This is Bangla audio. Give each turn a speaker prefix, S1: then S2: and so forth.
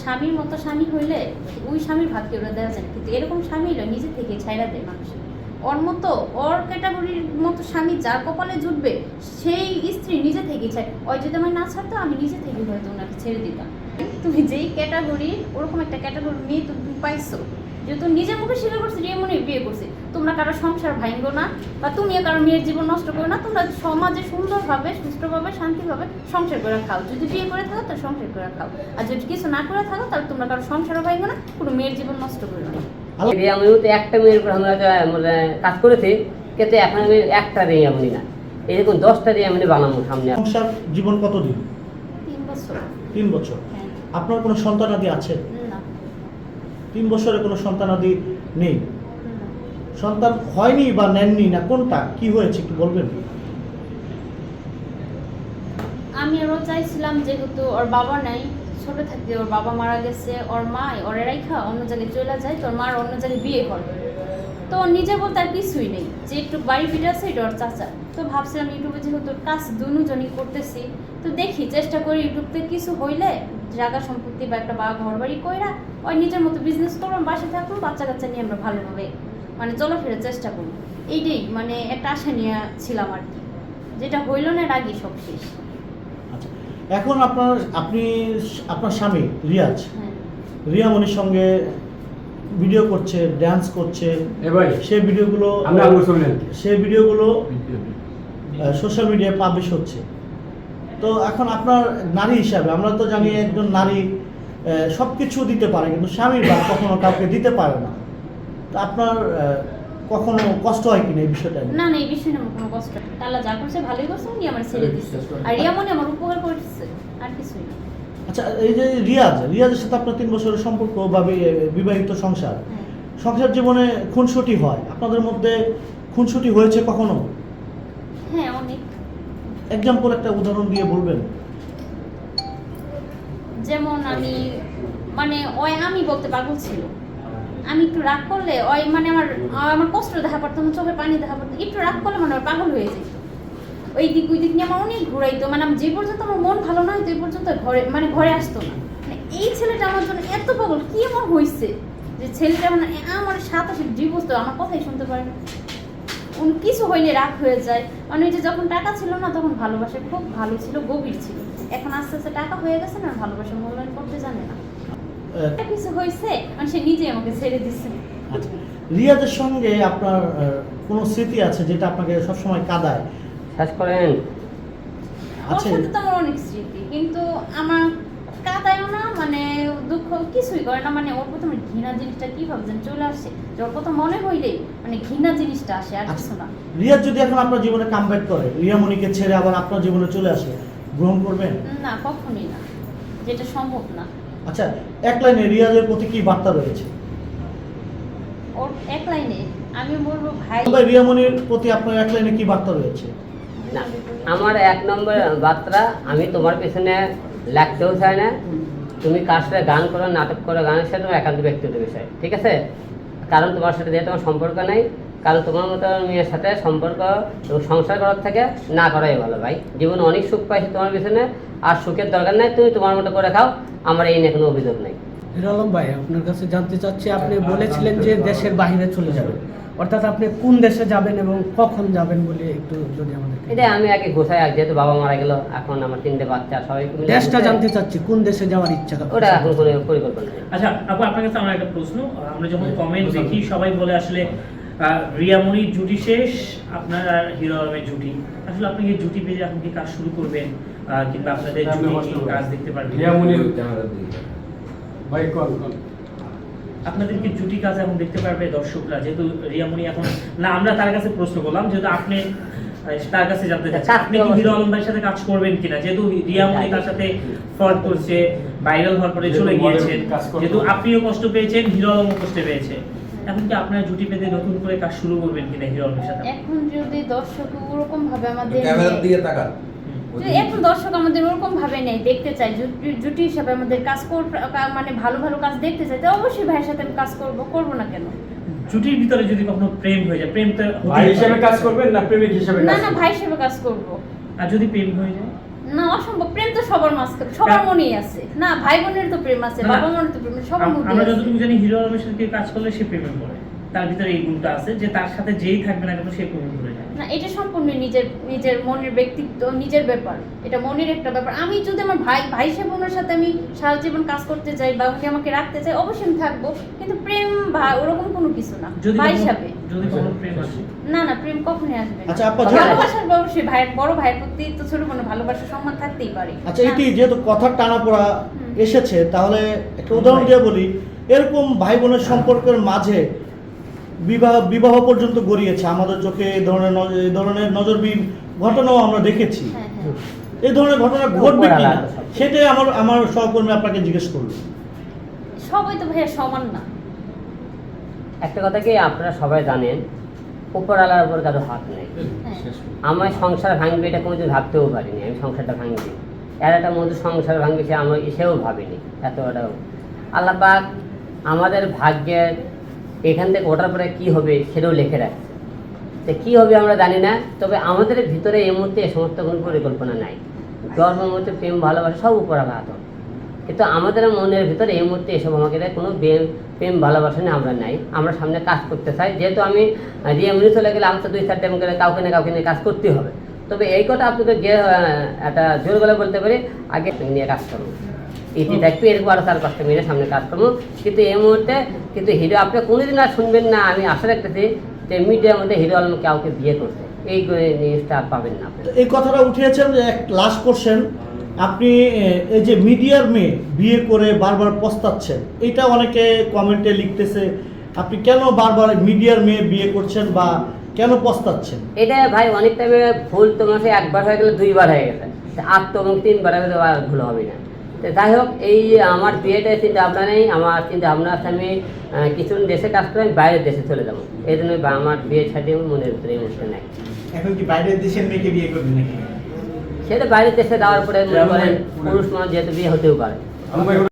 S1: স্বামীর মতো স্বামী হইলে ওই স্বামীর ভাবকে ওরা দেওয়া যায়। কিন্তু এরকম স্বামী হলে নিজে থেকে ছাইরা দেয় মানুষ ওর মতো, ওর ক্যাটাগরির মতো স্বামী যার কপালে জুটবে, সেই স্ত্রী নিজে থেকেই চায় ওই যদি আমার না ছাড়তো, আমি নিজে থেকে হয়তো ওনাকে ছেড়ে দিতাম তুমি যেই ক্যাটাগরি ওরকম একটা ক্যাটাগরি মেয়ে তুমি পাইছো যেহেতু নিজের মুখে স্বীকার করছে যে এমনই বিয়ে করছে তোমরা কারও সংসার ভাঙবো না বা তুমিও কারও মেয়ের জীবন নষ্ট করো না তোমরা সমাজে সুন্দরভাবে সুষ্ঠুভাবে শান্তিভাবে সংসার করে খাও। যদি বিয়ে করে থাকো তাহলে সংসার করে খাও। আর যদি কিছু না করে থাকো তাহলে তোমরা কারও সংসারও ভাঙবো না কোনো মেয়ের জীবন নষ্ট করবে না।
S2: রিয়ামণিও তো একটা মেয়ের উপর আমরা মানে কাজ করেছি কিন্তু এখন আমি একটা রিয়ামণি না। এরকম দশটা রিয়ামণি বানাবো সামনে।
S3: সংসার জীবন কতদিন?
S1: তিন বছর।
S3: তিন বছর।
S1: হ্যাঁ।
S3: আপনার কোনো সন্তানাদি আছে?
S1: না।
S3: তিন বছরে কোনো সন্তানাদি নেই। সন্তান হয়নি বা নেননি না কোনটা? কি হয়েছে একটু বলবেন?
S1: আমি আরও চাইছিলাম যেহেতু ওর বাবা নাই, ছোট থাকতে ওর বাবা মারা গেছে, ওর মা, ওর রেখা অন্য জায়গায় চলে যায়, তোর মার অন্য জায়গায় বিয়ে করে তো নিজে বলতে আর কিছুই নেই। যে একটু বাড়ি ফিরে আছে এটা ওর চাচা। তো ভাবছিলাম ইউটিউবে যেহেতু কাজ দুজনই করতেছি তো দেখি চেষ্টা করি ইউটিউবতে কিছু হইলে জায়গা সম্পত্তি বা একটা বা ঘর বাড়ি কইরা ওই নিজের মতো বিজনেস করব বাসে থাকব বাচ্চা কাচ্চা নিয়ে আমরা ভালোভাবে মানে চলো চলাফেরার চেষ্টা করি। এইটাই মানে একটা আশা নিয়ে ছিলাম আর কি। যেটা হইল না এর আগে সব শেষ।
S3: আচ্ছা এখন আপনার আপনি আপনার স্বামী রিয়াজ।
S1: হ্যাঁ।
S3: রিয়ামণির সঙ্গে ভিডিও করছে ড্যান্স করছে সেই ভিডিওগুলো সেই ভিডিওগুলো সোশ্যাল মিডিয়ায় পাবলিশ হচ্ছে। তো এখন আপনার নারী হিসাবে আমরা তো জানি একজন নারী সব কিছু দিতে পারে কিন্তু স্বামীর বা কখনো কাউকে দিতে পারে না। তো আপনার কখনো কষ্ট হয় কিনা এই বিষয়টা
S1: না না এই বিষয়ে আমার কোনো কষ্ট। আল্লাহ যা করছে ভালোই করছে উনি আমার ছেড়ে দিচ্ছে আর রিয়া মনে আমার উপকার করছে আর কিছুই না।
S3: আচ্ছা এই যে রিয়াজ রিয়াজের সাথে আপনার তিন বছরের সম্পর্ক বা বিবাহিত সংসার।
S1: হ্যাঁ।
S3: সংসার জীবনে খুনসুটি হয়। আপনাদের মধ্যে খুনসুটি হয়েছে কখনো?
S1: হ্যাঁ অনেক।
S3: এক্সাম্পল একটা উদাহরণ দিয়ে বলবেন।
S1: যেমন আমি মানে ওই আমি বলতে পাগল ছিল। আমি একটু রাগ করলে ওই মানে আমার আমার কষ্ট দেখা পড়তো আমার চোখে পানি দেখা পড়তো একটু রাগ করলে মানে পাগল হয়ে যেত। ওই দিক ওই দিক নিয়ে আমার অনেক ঘুরাইতো। মানে যে পর্যন্ত আমার মন ভালো না হতো এই পর্যন্ত ঘরে মানে ঘরে আসতো না। মানে এই ছেলেটা আমার জন্য এত পাগল কি আমার হয়েছে যে ছেলেটা মানে আমার সাতাশে ডিভোর্স তো আমার কথাই শুনতে পারে না। উনি কিছু হইলে রাগ হয়ে যায়। মানে ওই যে যখন টাকা ছিল না তখন ভালোবাসা খুব ভালো ছিল গভীর ছিল। এখন আস্তে আস্তে টাকা হয়ে গেছে না ভালোবাসা মূল্যায়ন করতে জানে না। কিছু হয়েছে মানে সে নিজে আমাকে ছেড়ে দিচ্ছে
S3: রিয়াজের সঙ্গে আপনার কোনো স্মৃতি আছে যেটা আপনাকে সবসময় কাঁদায়?
S2: শেষ করেন।
S3: আছে
S1: তো আমার অনেক স্মৃতি কিন্তু আমার কাদায়ও না মানে দুঃখ কিছুই করে না। মানে ওর প্রথমে ঘৃণা জিনিসটা কি ভাবছেন? চলে আসছে। যে ওর কথা মনে হইলেই মানে ঘৃণা জিনিসটা আসে আর কিছু না।
S3: রিয়াজ যদি এখন আপনার জীবনে কামব্যাক করে রিয়ামণিকে ছেড়ে আবার আপনার জীবনে চলে আসে গ্রহণ করবেন?
S1: না কখনই না। যেটা সম্ভব না।
S3: আচ্ছা এক লাইনে রিয়াজের প্রতি কি বার্তা রয়েছে?
S1: ওর এক লাইনে আমি বলব ভাই।
S3: ভাই রিয়ামণির প্রতি আপনার এক লাইনে কি বার্তা রয়েছে?
S2: না। আমার এক নম্বর বার্তা, আমি তোমার পেছনে লাগতেও চাই না। তুমি কার সাথে গান করো, নাটক করো, গানের সাথে তোমার একান্ত ব্যক্তিগত বিষয়, ঠিক আছে? কারণ তোমার সাথে দিয়ে তোমার সম্পর্ক নেই, কারণ তোমার মতো মেয়ের সাথে সম্পর্ক এবং সংসার করার থেকে না করাই ভালো ভাই। জীবনে অনেক সুখ পাইছে তোমার পেছনে, আর সুখের দরকার নাই, তুমি তোমার মতো করে খাও, আমার এই নিয়ে কোনো অভিযোগ নেই।
S4: হিরো আলম ভাই, আপনার কাছে জানতে চাচ্ছি, আপনি বলেছিলেন যে দেশের বাইরে চলে যাবেন অর্থাৎ আপনি কোন দেশে যাবেন এবং কখন যাবেন বলে একটু যদি আমাদের
S2: এটা আমি আগে গোছাই আর যেহেতু বাবা মারা গেল এখন আমার তিনটে বাচ্চা সবাই
S4: দেশটা জানতে চাচ্ছি কোন দেশে যাওয়ার ইচ্ছা
S2: ওটা এখন কোনো পরিকল্পনা নেই।
S5: আচ্ছা আপু আপনার কাছে আমার একটা প্রশ্ন আমরা যখন কমেন্ট দেখি সবাই বলে আসলে আহ, রিয়ামণির জুটি শেষ আপনার আর হিরো আলমের জুটি। আসলে আপনি কি জুটি পেয়ে এখন কি কাজ শুরু করবেন কিংবা আপনাদের
S6: হ্যাঁ,
S5: জুটি কাজ দেখতে পারবেন?
S6: রিয়ামণির ভাই কল কল
S5: আপনাদের কি জুটি কাজ এখন দেখতে পারবে দর্শকরা যেহেতু রিয়ামণি এখন না আমরা তার কাছে প্রশ্ন করলাম যেহেতু আপনি তার কাছে জানতে চাচ্ছি আপনি কি হিরো আলম ভাইয়ের সাথে কাজ করবেন কিনা? যেহেতু রিয়ামণি তার সাথে ফ্রড করছে ভাইরাল হওয়ার পরে চলে গিয়েছেন যেহেতু আপনিও কষ্ট পেয়েছেন হিরো আলমও কষ্ট পেয়েছে। এখন কি আপনারা জুটি পেতে নতুন করে কাজ শুরু করবেন কিনা হিরো আলমের সাথে?
S1: এখন যদি দর্শক ওরকম ভাবে আমাদের
S7: ক্যামেরার দিকে তাকান।
S1: এখন দর্শক আমাদের ওরকম ভাবে নেই দেখতে চাই জুটি- হিসাবে আমাদের কাজ কর মানে ভালো ভালো কাজ দেখতে চাই তো অবশ্যই ভাইয়ের সাথে আমি কাজ করব করব না কেন?
S5: জুটির ভিতরে যদি কখনো প্রেম হয়ে যায় প্রেম তো
S6: ভাই। হিসেবে কাজ করবেন না প্রেমিক হিসেবে
S1: না না ভাই হিসেবে কাজ করব।
S5: আর যদি প্রেম হয়ে যায়?
S1: না অসম্ভব। প্রেম তো সবার মাঝখানে সবার। মনেই আছে। না ভাই বোনের তো প্রেম আছে। বাবা মার তো প্রেম সবার মধ্যে
S5: আমরা যতটুকু জানি হিরো আলমের সাথে কাজ করলে সে প্রেমে পড়ে। তার ভিতরে এই গুণটা আছে যে তার সাথে যেই থাকবে না কেন সে প্রেমে পড়ে যায়
S1: না এটা সম্পূর্ণ নিজের নিজের মনের ব্যক্তিত্ব নিজের ব্যাপার। এটা মনের একটা ব্যাপার। আমি যদি আমার ভাই ভাই হিসেবে ওনার সাথে আমি সারা জীবন কাজ করতে চাই বা উনি আমাকে রাখতে চাই অবশ্যই আমি থাকব। কিন্তু প্রেম বা ওরকম কোনো কিছু না
S5: যদি
S1: ভাই
S5: কখনো-
S1: হিসাবে।
S5: যদি কোনো প্রেম আসে?
S1: না না প্রেম কখনোই আসবে না।
S3: আচ্ছা, আপা,
S1: ভালোবাসার অবশ্যই ভাইয়ের বড় ভাইয়ের প্রতি তো ছোট কোনো ভালোবাসা সম্মান থাকতেই পারে।
S3: আচ্ছা এটি যেহেতু কথার টানাপোড়া
S1: হুম।
S3: এসেছে তাহলে একটা উদাহরণ দিয়ে বলি। এরকম ভাই বোনের সম্পর্কের মাঝে বিবাহ বিবাহ পর্যন্ত গড়িয়েছে। আমাদের চোখে এই ধরনের এই ধরনের নজরবিহীন ঘটনাও আমরা দেখেছি।
S1: হ্যাঁ হ্যাঁ।
S3: এই ধরনের ঘটনা ঘটবে
S2: উপর
S3: কিনা সেটাই আমার আমার সহকর্মী আপনাকে জিজ্ঞেস করল।
S1: সবাই তো ভাইয়া সমান না।
S2: একটা কথা কি আপনারা সবাই জানেন উপরওয়ালার উপর কারও হাত নেই।
S1: হ্যাঁ।
S2: আমার সংসার ভাঙবে এটা কোনোদিন ভাবতেও পারিনি আমি সংসারটা ভাঙবি এর একটা মধ্যে সংসার ভাঙবে সে আমার এসেও ভাবিনি এতটাও। আল্লাহ পাক আমাদের ভাগ্যের এখান থেকে ওঠার পরে কী হবে সেটাও লিখে রাখছে তো কী হবে আমরা জানি না, তবে আমাদের ভিতরে এই মুহূর্তে এ সমস্ত কোনো পরিকল্পনা নাই। জন্মের মধ্যে প্রেম, ভালোবাসা সব উপরাঘাত কিন্তু আমাদের মনের ভিতরে এই মুহূর্তে এসব আমাকে কোনো প্রেম প্রেম, ভালোবাসা নিয়ে আমরা নাই। আমরা সামনে কাজ করতে চাই, যেহেতু আমি রিয়ামনি চলে গেলে আমি তো দুই চারটে এমন করে কাউকে না কাউকে নিয়ে কাজ করতে হবে। তবে এই কথা আপনাকে একটা জোর গলা বলতে পারি, আগে নিয়ে কাজ করব ইতি থাকবে এরকম আরও চার পাঁচটা মিনিট সামনে কাজ করব। কিন্তু এই মুহূর্তে কিন্তু হিরো আপনি কোনোদিন আর শুনবেন না আমি আশা রাখতেছি যে মিডিয়ার মধ্যে হিরো আলম কাউকে বিয়ে করছে এই জিনিসটা আর পাবেন না
S3: এই কথাটা উঠিয়েছেন যে এক লাস্ট কোশ্চেন আপনি এই যে মিডিয়ার মেয়ে বিয়ে করে বারবার পস্তাচ্ছেন এটা অনেকে কমেন্টে লিখতেছে আপনি কেন বারবার মিডিয়ার মেয়ে বিয়ে করছেন বা কেন পস্তাচ্ছেন?
S2: এটা ভাই অনেক টাইমে ভুল তোমার একবার হয়ে গেলে দুইবার হয়ে গেছে। আর তো এবং তিনবার হয়ে গেলে আর ভুল হবে না। তো যাই হোক এই আমার বিয়েটা চিন্তা ভাবনা নেই আমার চিন্তা ভাবনা আছে আমি কিছু দেশে কাজ করে আমি বাইরের দেশে চলে যাব। এই জন্য আমার বিয়ে ছাড়িয়ে আমি মনের ভিতরে এই মুহূর্তে নেই।
S7: এখন কি বাইরের দেশের মেয়েকে বিয়ে করবে নাকি?
S2: সেটা বাইরের দেশে যাওয়ার পরে মনে করেন পুরুষ মানুষ যেহেতু বিয়ে হতেও পারে।